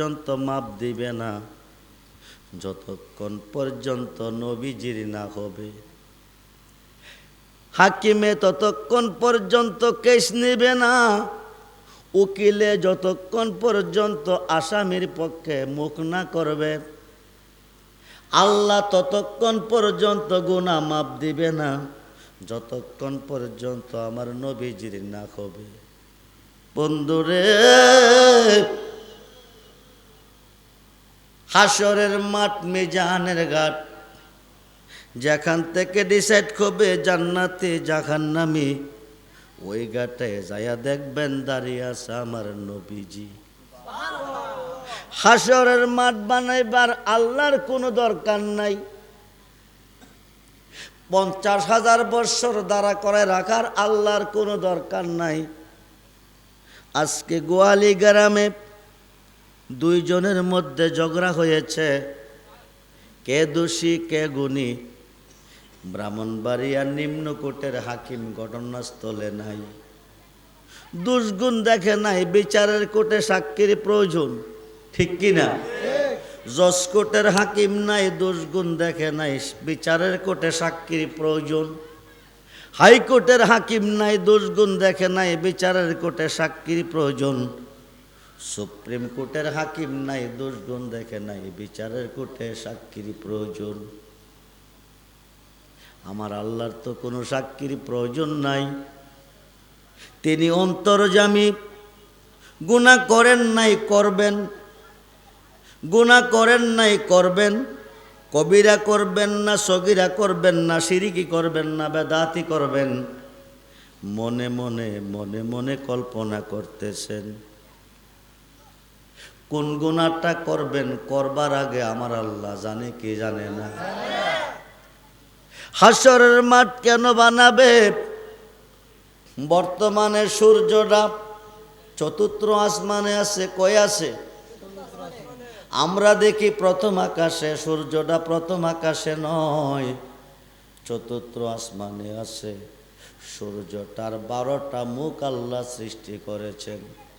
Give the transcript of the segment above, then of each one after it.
পর্যন্ত মাপ দিবে না। যতক্ষণ পর্যন্ত নবীজির না হবে। হাকিমে ততক্ষণ পর্যন্ত কেস নেবে না। উকিলে যতক্ষণ পর্যন্ত আসামির পক্ষে মুখ না করবে। আল্লাহ ততক্ষণ পর্যন্ত গুণা মাপ দিবে না। যতক্ষণ পর্যন্ত আমার নবীজির না হবে। বন্ধুরে হাসরের মাঠ মিজানের ঘাট। যেখান থেকে ডিসাইড করবে জান্নাতে জাহান্নামি, ওই ঘাটে যায়া দেখবেন দাঁড়িয়ে আছে আমার নবীজি। হাসরের মাঠ বানাইবার আল্লাহর কোনো দরকার নাই। পঞ্চাশ হাজার বৎসর দ্বারা করে রাখার আল্লাহর কোনো দরকার নাই। আজকে গোয়ালি গ্রামে দুইজনের মধ্যে ঝগড়া হয়েছে। কে দোষী, কে গুণী? ব্রাহ্মণবাড়িয়ার নিম্নকোটের হাকিম ঘটনাস্থলে নাই। দুষ্গুণ দেখে নাই বিচারের কোটে সাক্ষীর প্রয়োজন। ঠিক কি না? জসকোটের হাকিম নাই দুষ্গুণ দেখে নাই বিচারের কোর্টে সাক্ষীর প্রয়োজন। হাইকোর্টের হাকিম নাই দুষ্গুণ দেখে নাই বিচারের কোর্টে সাক্ষীর প্রয়োজন। সুপ্রিম কোর্টের হাকিম নাই দুষ্গুণ দেখে নাই, বিচারের কোর্টে সাক্ষীর প্রয়োজন। আমার আল্লাহর তো কোনো সাক্ষীর প্রয়োজন নাই। তিনি অন্তর্জামী গুণা করেন নাই, করবেন। গুণা করেন নাই, করবেন। কবিরা করবেন না, সগিরা করবেন না, সিরিকি করবেন না, বেদাতি করবেন। মনে মনে মনে মনে কল্পনা করতেছেন। কোন গুণাটা করবেন? করবার আগে আমার আল্লাহ জানে, কি জানে না। হাসরের মাঠ কেন বানাবে? বর্তমানে সূর্যটা চতুর্থ আসমানে আছে কয় আছে? আমরা দেখি প্রথম আকাশে, সূর্যটা প্রথম আকাশে নয়, চতুর্থ আসমানে আছে। সূর্যটার বারোটা মুখ আল্লাহ সৃষ্টি করেছেন।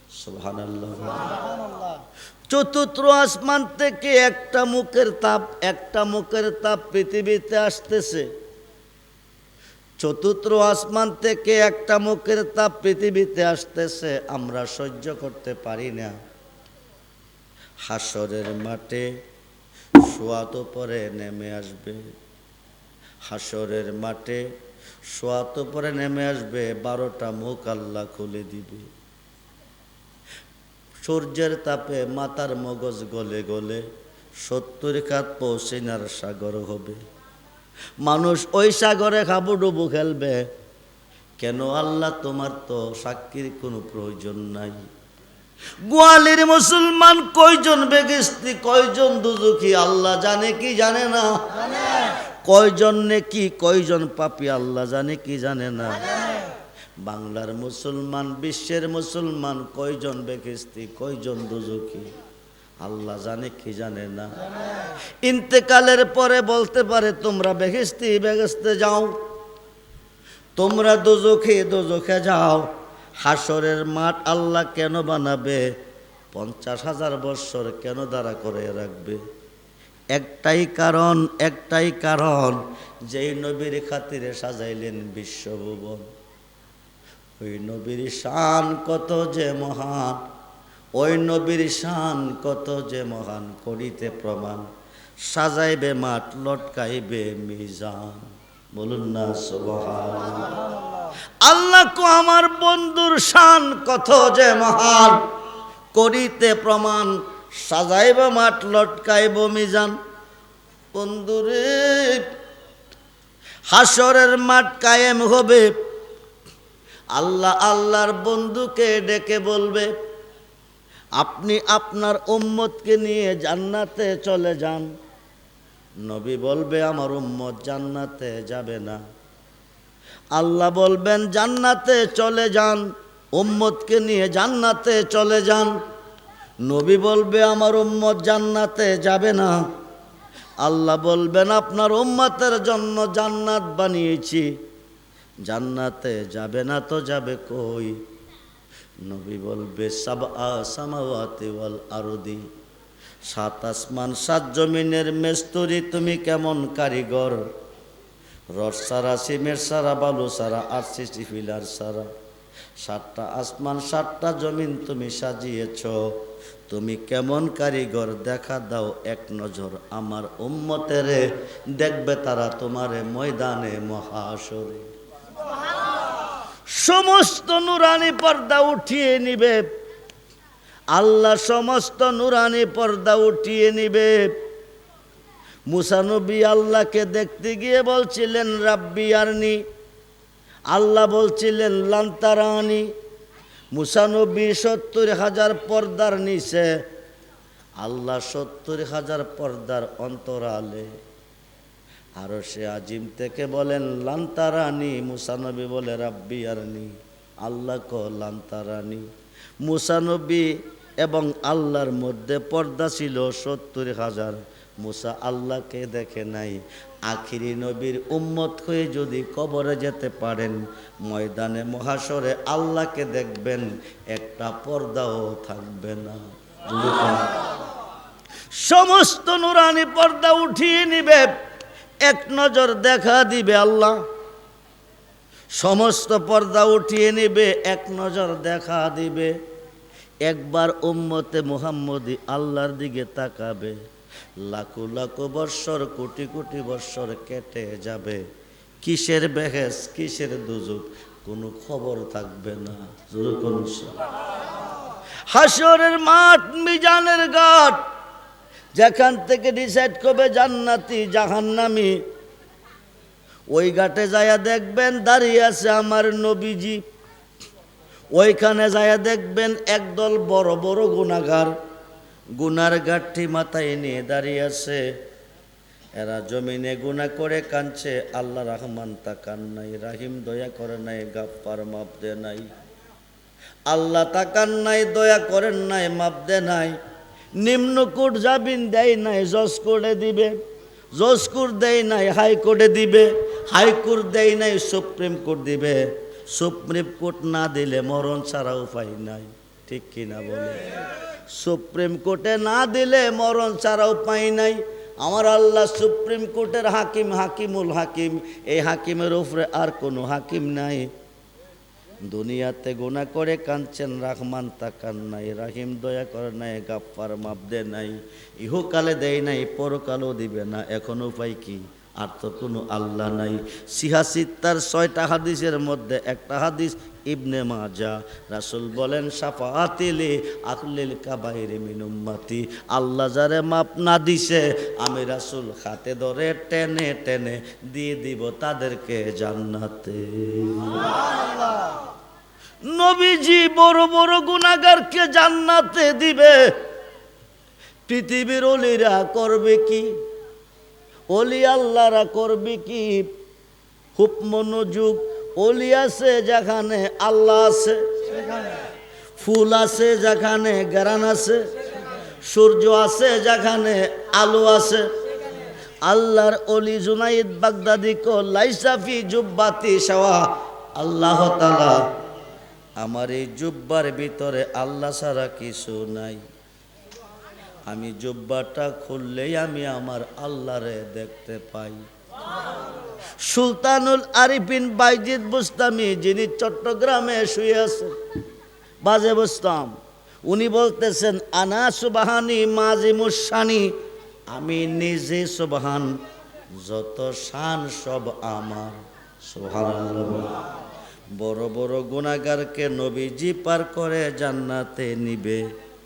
চতুর্থ আসমান থেকে একটা মুখের তাপ একটা মুখের তাপ পৃথিবীতে আসতেছে। চতুর্থ আসমান থেকে একটা মুখের তাপ পৃথিবীতে আসতেছে আমরা সহ্য করতে পারি না। হাসরের মাঠে সোয়াত পরে নেমে আসবে। হাসরের মাঠে সোয়াত পরে নেমে আসবে বারোটা মুখ আল্লাহ খুলে দিবে। সূর্যের তাপে মাতার মগজ গলে গলে সত্তর খাত পৌঁছিনার সাগর হবে। মানুষ ওই সাগরে হাবুডুবু খেলবে। কেন আল্লাহ তোমার তো সাক্ষীর কোনো প্রয়োজন নাই? গোয়ালির মুসলমান কয়জন বেগিস্তি কয়জন দুজুকি আল্লাহ জানে কি জানে না? কয়জন নেকি কয়জন পাপি আল্লাহ জানে কি জানে না? বাংলার মুসলমান, বিশ্বের মুসলমান, কয়জন বেকিস্তি কয়জন দুজুকি আল্লাহ জানে, কি জানে না? ইন্তেকালের পরে বলতে পারে, তোমরা বেকিস্তি বেগস্তে যাও। তোমরা দুজখে দুজখে যাও। হাসরের মাঠ আল্লাহ কেন বানাবে? পঞ্চাশ হাজার বৎসর কেন দাঁড়া করে রাখবে? একটাই কারণ একটাই কারণ, যেই নবীর খাতিরে সাজাইলেন বিশ্বভুবন। ওই নবীর শান কত যে মহান, ওই নবীর শান কত যে মহান, করিতে প্রমাণ, সাজাইবে মাঠ, লটকাইবে মিজান। বলুন না সুবহান আল্লাহ কো আমার বন্ধুর শান কত যে মহান, করিতে প্রমাণ, সাজাইব মাঠ, লটকাইব মিজান। বন্ধুরে, হাসরের মাঠ কায়েম হবে আল্লাহ আল্লাহর বন্ধুকে ডেকে বলবে, আপনি আপনার উম্মতকে নিয়ে জান্নাতে চলে যান। নবী বলবে, আমার উম্মত জান্নাতে যাবে না। আল্লাহ বলবেন, জান্নাতে চলে যান, উম্মতকে নিয়ে জান্নাতে চলে যান। নবী বলবে, আমার উম্মত জান্নাতে যাবে না। আল্লাহ বলবেন, আপনার উম্মতের জন্য জান্নাত বানিয়েছি। জান্নাতে যাবে না তো যাবে কই? নবী বলবে সাব সামাওয়াতি ওয়াল আরদি। সাত আসমান, সাত জমিনের মেস্তরি তুমি কেমন কারিগর? রড সারা সিমেন্ট সারা, বালু সারা, আর সিসি ফিলার সারা। সাতটা আসমান, সাতটা জমিন তুমি সাজিয়েছ। তুমি কেমন কারিগর? দেখা দাও এক নজর আমার উম্মতেরে। দেখবে তারা তোমারে ময়দানে মহাসরে সমস্ত নুরানি পর্দা উঠিয়ে নিবে। আল্লাহ সমস্ত নুরানি পর্দা উঠিয়ে নিবে। মুসানবী আল্লাহকে দেখতে গিয়ে বলছিলেন, রাব্বি আরনি। আল্লাহ বলছিলেন, লান্তারানি। মুসানবী সত্তর হাজার পর্দার নিচে। আল্লাহ সত্তর হাজার পর্দার অন্তরালে। আরও সে আজিম থেকে বলেন, লান্তারানি মুসানবী বলে, রাব্বি আরনি, আল্লাহ ক লান্তারানি। মুসানবী এবং আল্লাহর মধ্যে পর্দা ছিল সত্তর হাজার। মুসা আল্লাহকে দেখে নাই। আখিরি নবীর উম্মত হয়ে যদি কবরে যেতে পারেন, ময়দানে মহাসরে আল্লাহকে দেখবেন, একটা পর্দাও থাকবে না। সমস্ত নুরানি পর্দা উঠিয়ে নিবে। এক নজর দেখা দিবে আল্লাহ। সমস্ত পর্দা উঠিয়ে নিবে, এক নজর দেখা দিবে। একবার উম্মতে মুহাম্মদি আল্লাহর দিকে তাকাবে, লাখো লাখো বৎসর, কোটি কোটি বৎসর কেটে যাবে। কিসের বেহেস কিসের দুজুক, কোনো খবর থাকবে না। হাসরের মাঠ, মিজানের ঘাট যেখান থেকে ডিসাইড করবে জান্নাতি, জাহান্নামি। ওই ঘাটে যায়া দেখবেন দাঁড়িয়ে আছে আমার নবীজি। ওইখানে যায়া দেখবেন একদল বড় বড় গুণাগার গুনার গাঠি মাথায় নিয়ে দাঁড়িয়ে আছে। এরা জমিনে গুণা করে কানছে আল্লাহ রহমান তাকান নাই, রাহিম দয়া করে নাই গাপ্পার মাপ দে নাই। আল্লাহ তাকান নাই, দয়া করেন নাই, মাপ দে নাই। নিম্ন কোর্ট জামিন দেয় নাই, জজ কোর্টে দিবে। জজ কোর্ট দেয় নাই হাইকোর্টে দিবে। হাইকোর্ট দেয় নাই, সুপ্রিম কোর্ট দিবে। সুপ্রিম কোর্ট না দিলে মরণ ছাড়া উপায় নাই। ঠিক কিনা বলে? সুপ্রিম কোর্টে না দিলে মরণ ছাড়া উপায় নাই। আমার আল্লাহ সুপ্রিম কোর্টের হাকিম, হাকিমুল হাকিম। এই হাকিমের উপরে আর কোনো হাকিম নাই। দুনিয়াতে গুণা করে কাঁদছেন রাহমান তাকান নাই, রাহিম দয়া করে নাই গাপ্পার মাপ দে নাই, ইহকালে দেয় নাই, পরকালও দিবে না, এখন উপায় কি? আর তো কোনো আল্লাহ নাই। সিহাসিত্তার ছয়টা হাদিসের মধ্যে একটা হাদিস, ইবনে মাজা রাসুল বলেন সাফাতিলে আখলিল কাবাইরে মিনুম্মাতি আল্লাহ যারে মাপ না দিছে, আমি রাসুল হাতে ধরে টেনে টেনে দিয়ে দিব তাদেরকে জান্নাতে। নবীজি বড় বড় গুণাগারকে জান্নাতে দিবে। পৃথিবীর অলিরা করবে কি? অলি আল্লাহরা করবে কি? খুব মনোযোগ, অলি আছে যেখানে আল্লাহ আছে, ফুল আছে যেখানে গ্রান আছে, সূর্য আছে যেখানে আলো আছে। আল্লাহর অলি জুনাইদ বাগদাদি কো লাইসাফি জুব্বাতি সাওয়া আল্লাহ তালা আমার এই জুব্বার ভিতরে আল্লাহ ছাড়া কিছু নাই। আমি জুব্বাটা খুললেই আমি আমার আল্লাহরে দেখতে পাই। সুলতানুল আরিফিন বাইজিদ বুস্তামি, যিনি চট্টগ্রামে শুয়ে আছেন, বাজে বুস্তাম, উনি বলতেছেন, আনা সুবাহানি মাজি মুসানি। আমি নিজে সুবাহান, যত শান সব আমার। সুবহানাল্লাহ। বড় বড় গুণাগারকে নবীজি পার করে জান্নাতে নিবে।